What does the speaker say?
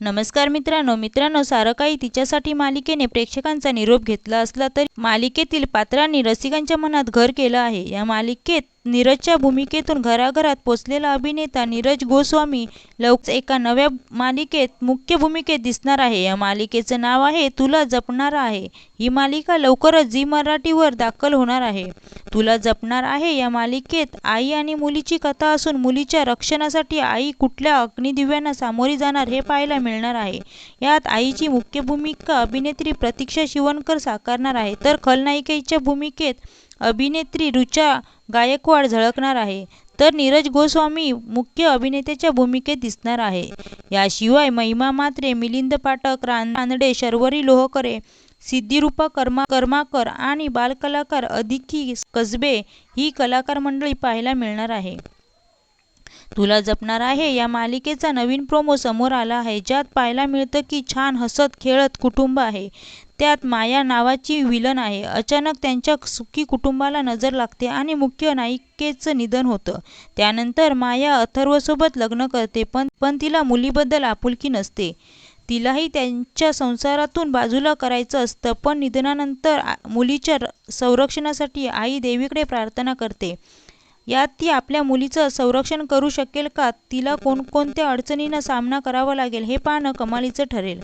नमस्कार मित्रांनो मित्रांनो सारं काही तिच्यासाठी मालिकेने प्रेक्षकांचा निरोप घेतला असला तरी मालिकेतील पात्रांनी रसिकांच्या मनात घर केलं आहे. या मालिकेत नीरजच्या भूमिकेतून घराघरात पोचलेला अभिनेता नीरज गोस्वामी लवकरच एका नव्या मालिकेत मुख्य भूमिकेत दिसणार आहे. या मालिकेचं नाव आहे तुला जपणार आहे. ही मालिका लवकरच झी मराठीवर दाखल होणार आहे. तुला जपणार आहे या मालिकेत आई आणि मुलीची कथा असून मुलीच्या रक्षणासाठी आई कुठल्या अग्निदिव्यांना सामोरी जाणार हे पाहायला मिळणार आहे. यात आईची मुख्य भूमिका अभिनेत्री प्रतीक्षा शिवणकर साकारणार आहे. तर खलनायिकेच्या भूमिकेत अभिनेत्री रुचा गायकवाड झळकणार आहे. तर नीरज गोस्वामी मुख्य अभिनेत्याच्या भूमिकेत दिसणार आहे. याशिवाय महिमा मात्रे मिलिंद पाठक रानडे शर्वरी लोहकरे सिद्धिरूपा कर्मा कर्माकर आणि बालकलाकार अधिकी कसबे ही कलाकार मंडळी पाहायला मिळणार आहे. तुला जपणार आहे. या मालिकेचा नवीन प्रोमो समोर आला आहे. ज्यात पाहायला मिळतं की छान हसत खेळत कुटुंब आहे. त्यात माया नावाची विलन आहे. अचानक त्यांच्या सुखी कुटुंबाला नजर लागते आणि मुख्य नायिकेचं निधन होतं. त्यानंतर माया अथर्वसोबत लग्न करते पण पण तिला मुलीबद्दल आपुलकी नसते. तिलाही त्यांच्या संसारातून बाजूला करायचं असतं पण निधनानंतर मुलीच्या संरक्षणासाठी आई देवीकडे प्रार्थना करते. यात ती आपल्या मुलीचं संरक्षण करू शकेल का? तिला कोणकोणत्या अडचणींना सामना करावा लागेल हे पाहणं कमालीचं ठरेल.